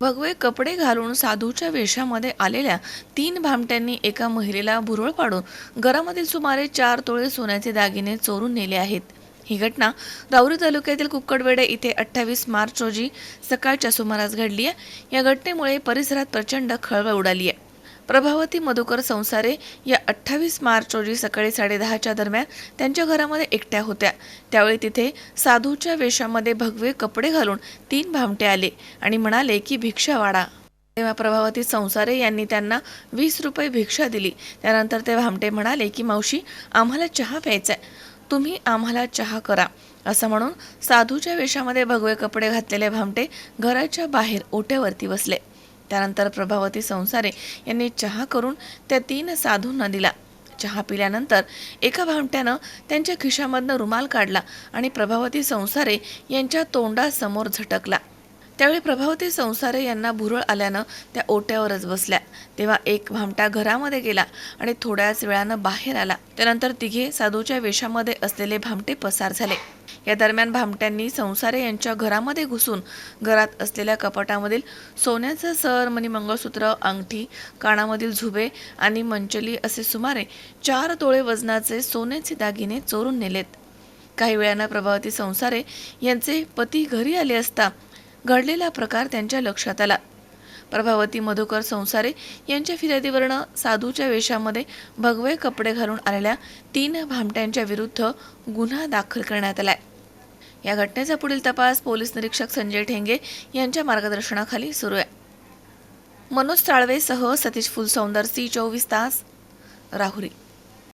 भगवे कपडे घालून साधूच्या वेशामध्ये आलेल्या तीन भामट्यांनी एका महिलेला भुरळ पाडून घरामधील सुमारे चार तोळे सोन्याचे दागिने चोरून नेले आहेत. ही घटना राऊरी तालुक्यातील कुक्कडवेडे इथे अठ्ठावीस मार्च रोजी सकाळच्या सुमारास घडली आहे. या घटनेमुळे परिसरात प्रचंड खळबळ उडाली आहे. प्रभावती मधुकर संसारे या अठ्ठावीस मार्च रोजी सकाळी साडेदहाच्या दरम्यान त्यांच्या घरामध्ये एकट्या होत्या. त्यावेळी तिथे साधूच्या वेशामध्ये भगवे कपडे घालून तीन भामटे आले आणि म्हणाले की भिक्षा वाढा. तेव्हा प्रभावती संसारे यांनी त्यांना वीस रुपये भिक्षा दिली. त्यानंतर ते भामटे म्हणाले की मावशी आम्हाला चहा प्यायचा आहे. तुम्ही आम्हाला चहा करा. असं म्हणून साधूच्या वेशामध्ये भगवे कपडे घातलेले भामटे घराच्या बाहेर ओट्यावरती बसले. त्यानंतर प्रभावती संसारे यांनी चहा करून त्या तीन साधूंना दिला. चहा पिल्यानंतर एका भामट्यानं त्यांच्या खिशामधनं रुमाल काढला आणि प्रभावती संसारे यांच्या तोंडासमोर झटकला. त्यावेळी प्रभावती संसारे यांना भुरळ आल्यानं त्या ओट्यावरच बसल्या. तेव्हा एक भामटा घरामध्ये गेला आणि थोड्याच वेळानं बाहेर आला. त्यानंतर तिघे साधूच्या वेशामध्ये असलेले भामटे पसार झाले. या दरम्यान भामट्यांनी संसारे यांच्या घरामध्ये घुसून घरात असलेल्या कपाटामधील सोन्याचं सर मणी मंगळसूत्र अंगठी कानामधील झुबे आणि मंचली असे सुमारे चार तोळे वजनाचे सोन्याचे दागिने चोरून नेलेत. काही वेळानं प्रभावती संसारे यांचे पती घरी आले असता घडलेला प्रकार त्यांच्या लक्षात आला. प्रभावती मधुकर संसारे यांच्या फिर्यादीवरनं साधूच्या वेशामध्ये भगवे कपडे घालून आलेल्या तीन भामट्यांच्या विरुद्ध गुन्हा दाखल करण्यात आलाय. या घटनेचा पुढील तपास पोलीस निरीक्षक संजय ठेंगे यांच्या मार्गदर्शनाखाली सुरू आहे. मनोज ताळवेसह सतीश फुलसौंदर सी चोवीस तास राहुरी.